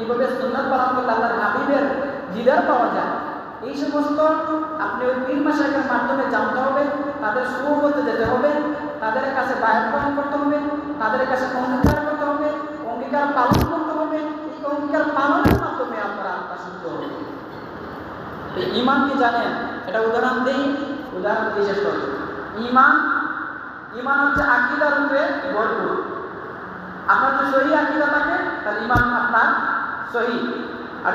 কীভাবে সুন্নাত পালন করলে আল্লাহর হাবিবের দিদার পাওয়া যায়? এই সমস্ত আপনি ওই পীর মাসাকের মাধ্যমে জানতে হবে, তাদের সুবতে যেতে হবে, তাদের কাছে বায়াত গ্রহণ করতে হবে, তাদের কাছে অঙ্গীকার করতে হবে, অঙ্গীকার পালন করতে হবে, এই অঙ্গীকার পালনের মাধ্যমে আপনারা আত্মা শুদ্ধ হবে ইমান কি জানেন? এটা উদাহরণ দিই, উদাহরণ দিয়ে শেষ ইমান ইমান হচ্ছে আকিদার রূপে ভরপুর। আপনার যদি সহি আকিদা থাকে, তাহলে ইমান সহি। আর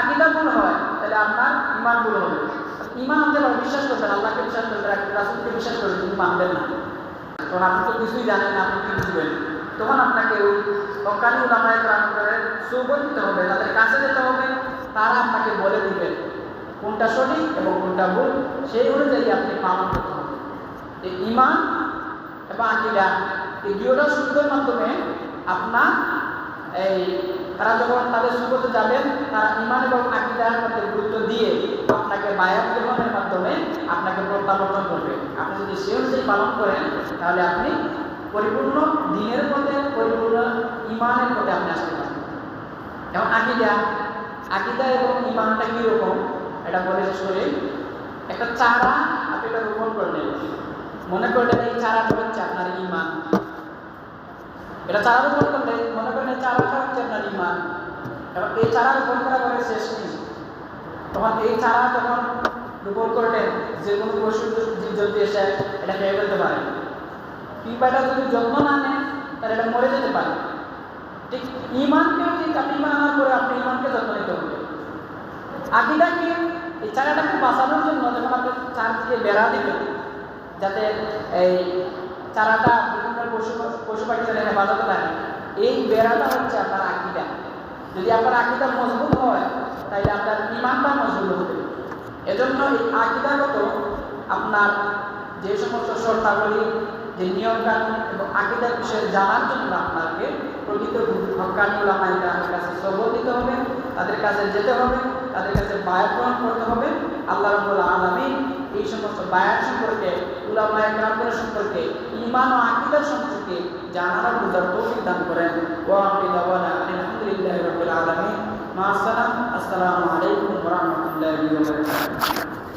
আকিদা ভুল হয়, তাহলে আপনার ইমান ভুল হবে ইমান আপনি আবার বিশ্বাস করবেন, আল্লাহকে বিশ্বাস করবেন রাসুলকে বিশ্বাস করবেন, কিন্তু মানবেন না। তখন আপনি তো কিছুই জানেন না, আপনি কি বুঝবেন? তখন আপনাকে ওই হকানি উলামায় প্রাণ করে সুবল দিতে হবে, তাদের কাছে যেতে হবে, তারা আপনাকে বলে দিবেন কোনটা সঠিক এবং কোনটা ভুল। সেই অনুযায়ী আপনি পালন করতে হবে। এই ইমান এবং আকিদা, এই দুটোটা সুন্দর মাধ্যমে আপনার এই, তারা যখন তাদের সুগতে যাবেন, তারা ইমান এবং আকিদার মধ্যে গুরুত্ব দিয়ে আপনাকে বায়াত গ্রহণের মাধ্যমে আপনাকে প্রত্যাবর্তন করবে। আপনি যদি সে অনুযায়ী পালন করেন, তাহলে আপনি পরিপূর্ণ দিনের পথে, পরিপূর্ণ ইমানের পথে আপনি আসতে পারবেন। যেমন আকিদা আকিদা এবং ইমানটা কীরকম? এটা বলে শেষ করি, একটা চারা আপনি এটা রোপণ করলেন। মনে করলেন এই চারাটা হচ্ছে আপনার ইমান এটা চারা রোপণ করলে মনে করেন এই চারাটা হচ্ছে আপনার ইমান। এবার এই চারা রোপণ করা পরে শেষ নেই। তখন এই চারা যখন রোপণ করলেন, যে কোনো পশু জীবজন্তু এসে এটা খেয়ে ফেলতে পারে পিপাটা যদি যত্ন না নেন, তাহলে এটা মরে যেতে পারে। ঠিক ইমানকেও ঠিক আপনি ইমান আনার পরে আপনি ইমানকে যত্ন নিতে হবে। আকিদাকে এই চারাটাকে বাঁচানোর জন্য যখন আপনি চারদিকে বেড়া দিবেন যাতে এই চারাটা পশু পশু পাখি যেন হেফাজতে থাকে এই বেড়াটা হচ্ছে আপনার আকিদা। যদি আপনার আকিদা মজবুত হয় তাহলে আপনার ইমানটা মজবুত হবে। এজন্য এই আকিদাগত আপনার যে সমস্ত শর্তাবলী যে নিয়ম কানুন এবং আকিদার বিষয়ে জানার জন্য আপনাকে প্রকৃত হকানি ওলামাইকার কাছে সবল দিতে হবে, তাদের কাছে যেতে হবে, তাদের কাছে বায়াত গ্রহণ করতে হবে। আল্লাহ রবুল আলমী এই সমস্ত বায়াত উলামায় গ্রামের সম্পর্কে ইমান ও আকিদার সম্পর্কে জানার বুঝার তৌফিক দান করেন। ও আমি দাওয়ানা আলহামদুলিল্লাহ রবিল আলমী মা আসসালাম, আসসালামু আলাইকুম ওয়া রাহমাতুল্লাহি ওয়া